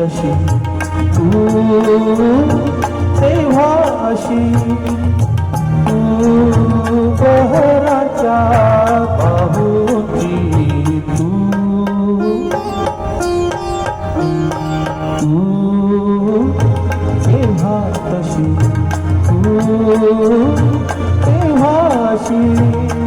হাসি সেই হাসি বহরা চা বাহুজি সেই হাসি সেই হাসি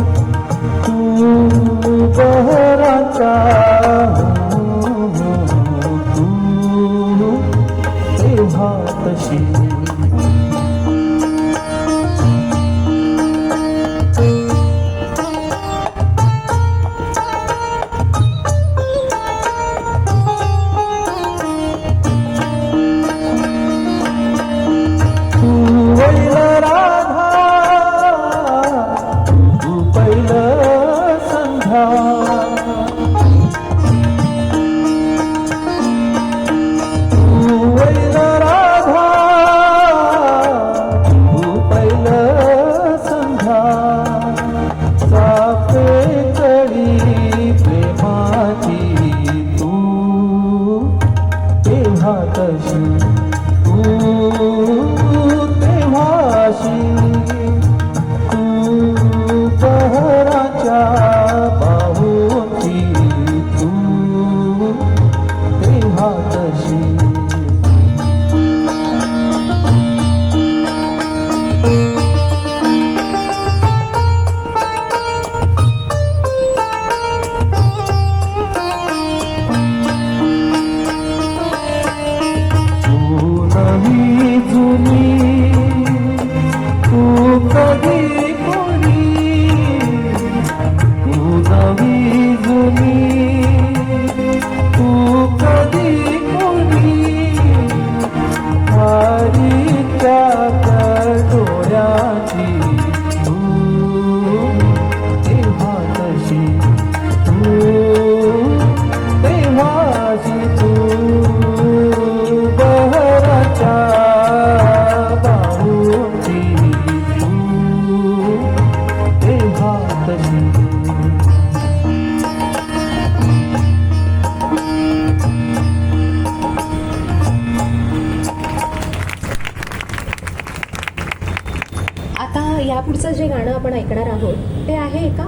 आता यापुढचं जे गाणं आपण ऐकणार आहोत ते आहे एका